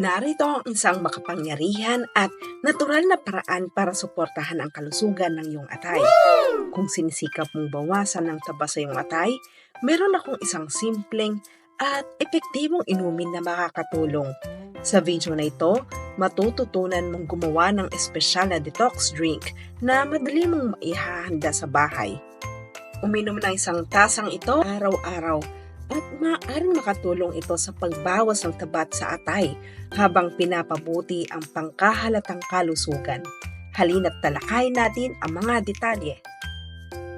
Narito ang isang makapangyarihan at natural na paraan para suportahan ang kalusugan ng iyong atay. Kung sinisikap mong bawasan ng taba sa iyong atay, meron akong isang simpleng at epektibong inumin na makakatulong. Sa video na ito, matututunan mong gumawa ng espesyal na detox drink na madali mong maihahanda sa bahay. Uminom ng isang tasang ito araw-araw at maaaring makatulong ito sa pagbawas ng tabat sa atay habang pinapabuti ang pangkahalatang kalusugan. Halina't talakayin natin ang mga detalye.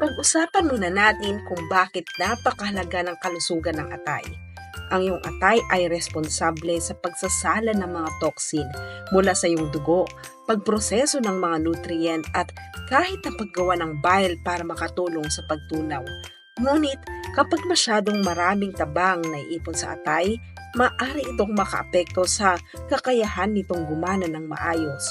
Pag-usapan muna natin kung bakit napakahalaga ng kalusugan ng atay. Ang iyong atay ay responsable sa pagsasala ng mga toxin mula sa iyong dugo, pagproseso ng mga nutrient at kahit ang paggawa ng bile para makatulong sa pagtunaw. Ngunit kapag masyadong maraming tabang na iipon sa atay, maaari itong makaapekto sa kakayahan nitong gumana ng maayos.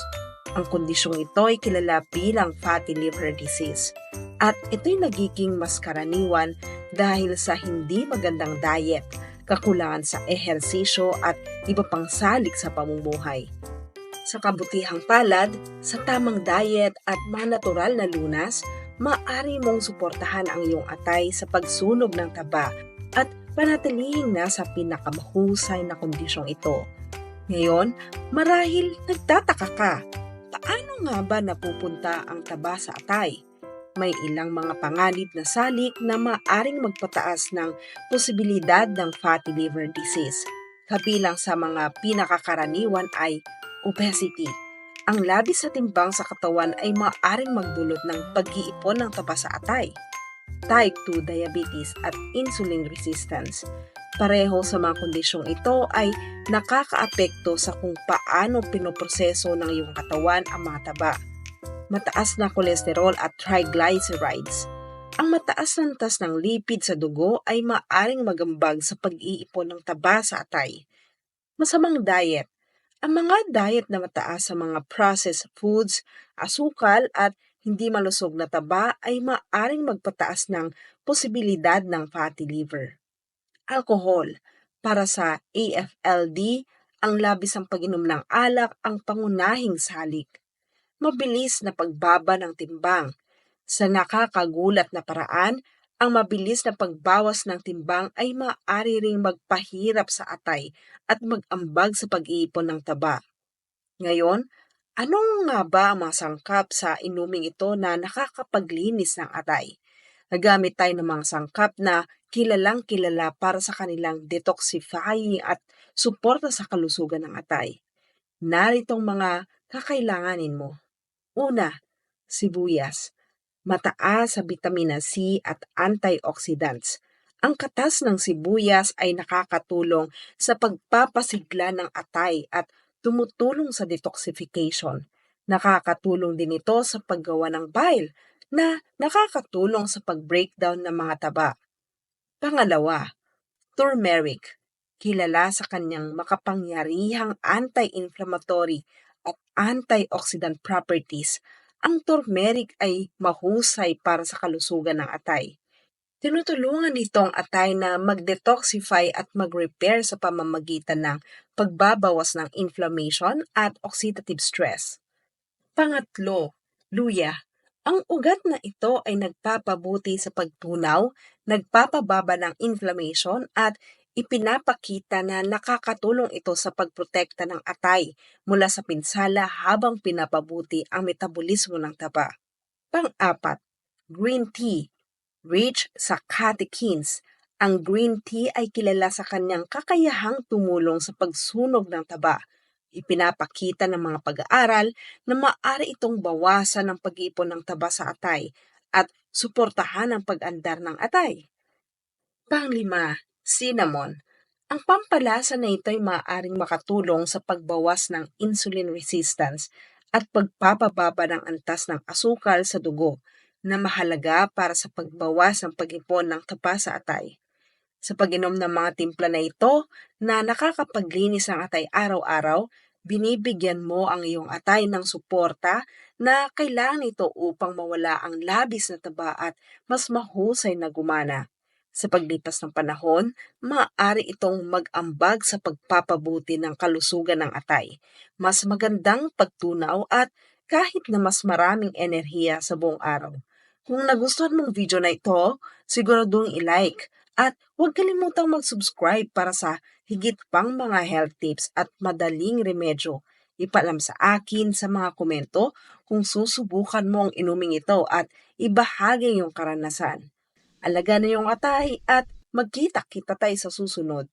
Ang kondisyong ito ay kilala bilang fatty liver disease at ito'y nagiging mas karaniwan dahil sa hindi magandang diet, kakulangan sa ehersisyo at iba pang salik sa pamumuhay. Sa kabutihang palad, sa tamang diet at mga natural na lunas, maaari mong suportahan ang iyong atay sa pagsunog ng taba at panatilihing nasa pinakamahusay na kondisyong ito. Ngayon, marahil nagtataka ka, paano nga ba napupunta ang taba sa atay? May ilang mga panganib na salik na maaring magpataas ng posibilidad ng fatty liver disease. Kabilang sa mga pinakakaraniwan ay obesity, ang labis sa timbang sa katawan ay maaaring magdulot ng pag-iipon ng taba sa atay, type 2 diabetes at insulin resistance. Pareho sa mga kondisyong ito ay nakakaapekto sa kung paano pinoproseso ng iyong katawan ang mga taba. Mataas na kolesterol at triglycerides. Ang mataas na antas ng lipid sa dugo ay maaring magambag sa pag-iipon ng taba sa atay. Masamang diet ang mga diet na mataas sa mga processed foods, asukal at hindi malusog na taba ay maaring magpataas ng posibilidad ng fatty liver. Alcohol. Para sa AFLD, ang labis ang pag-inom ng alak ang pangunahing salik. Mabilis na pagbaba ng timbang. Sa nakakagulat na paraan, ang mabilis na pagbawas ng timbang ay maaari ring magpahirap sa atay at mag-ambag sa pag-iipon ng taba. Ngayon, anong nga ba ang mga sangkap sa inuming ito na nakakapaglinis ng atay? Nagamit tayo ng mga sangkap na kilalang kilala para sa kanilang detoxifying at suporta sa kalusugan ng atay. Naritong mga kakailanganin mo. Una, sibuyas mataas sa vitamina C at antioxidants. Ang katas ng sibuyas ay nakakatulong sa pagpapasigla ng atay at tumutulong sa detoxification. Nakakatulong din ito sa paggawa ng bile na nakakatulong sa pag-breakdown ng mga taba. Pangalawa, turmeric. Kilala sa kanyang makapangyarihang anti-inflammatory at antioxidant properties ang turmeric ay mahusay para sa kalusugan ng atay. Tinutulungan nito atay na mag-detoxify at mag-repair sa pamamagitan ng pagbabawas ng inflammation at oxidative stress. Pangatlo, luya. Ang ugat na ito ay nagpapabuti sa pagtunaw, nagpapababa ng inflammation at Ipinapakita na nakakatulong ito sa pagprotekta ng atay mula sa pinsala habang pinapabuti ang metabolismo ng taba. Pang-apat, green tea. Rich sa catechins, ang green tea ay kilala sa kanyang kakayahang tumulong sa pagsunog ng taba. Ipinapakita ng mga pag-aaral na maaari itong bawasan ang pag-ipon ng taba sa atay at suportahan ang pag-andar ng atay. Panglima, cinnamon. Ang pampalasa na ito ay maaaring makatulong sa pagbawas ng insulin resistance at pagpapababa ng antas ng asukal sa dugo na mahalaga para sa pagbawas ng pag-ipon ng tapa sa atay. Sa pag-inom ng mga timpla na ito na nakakapaglinis ng atay araw-araw, binibigyan mo ang iyong atay ng suporta na kailangan ito upang mawala ang labis na taba at mas mahusay na gumana. Sa paglipas ng panahon, maaari itong mag-ambag sa pagpapabuti ng kalusugan ng atay, mas magandang pagtunaw at kahit na mas maraming enerhiya sa buong araw. Kung nagustuhan mong video na ito, siguradong i-like at huwag kalimutang mag-subscribe para sa higit pang mga health tips at madaling remedyo. Ipalam sa akin sa mga komento kung susubukan mo ang inuming ito at ibahagi yung karanasan. Alaga na yung atay at magkita-kita tayo sa susunod.